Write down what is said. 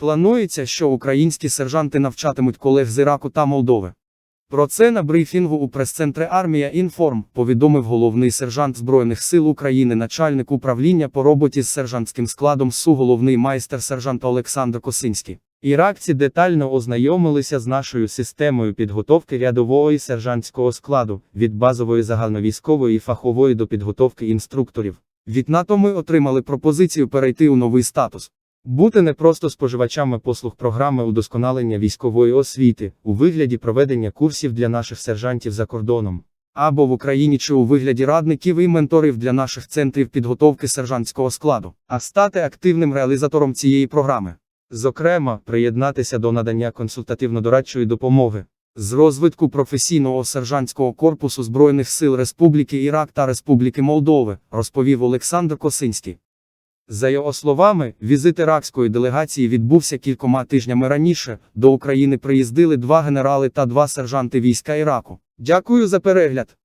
Планується, що українські сержанти навчатимуть колег з Іраку та Молдови. Про це на брифінгу у прес-центрі Армія Інформ повідомив головний сержант Збройних сил України, начальник управління по роботі з сержантським складом СУ, головний майстер сержант Олександр Косинський. Іракці детально ознайомилися з нашою системою підготовки рядового і сержантського складу, від базової загальновійськової і фахової до підготовки інструкторів. Від НАТО ми отримали пропозицію перейти у новий статус. Бути не просто споживачами послуг програми удосконалення військової освіти у вигляді проведення курсів для наших сержантів за кордоном, або в Україні чи у вигляді радників і менторів для наших центрів підготовки сержантського складу, а стати активним реалізатором цієї програми. Зокрема, приєднатися до надання консультативно-дорадчої допомоги з розвитку професійного сержантського корпусу Збройних сил Республіки Ірак та Республіки Молдови, розповів Олександр Косинський. За його словами, візит іракської делегації відбувся кількома тижнями раніше. До України приїздили два генерали та два сержанти війська Іраку. Дякую за перегляд.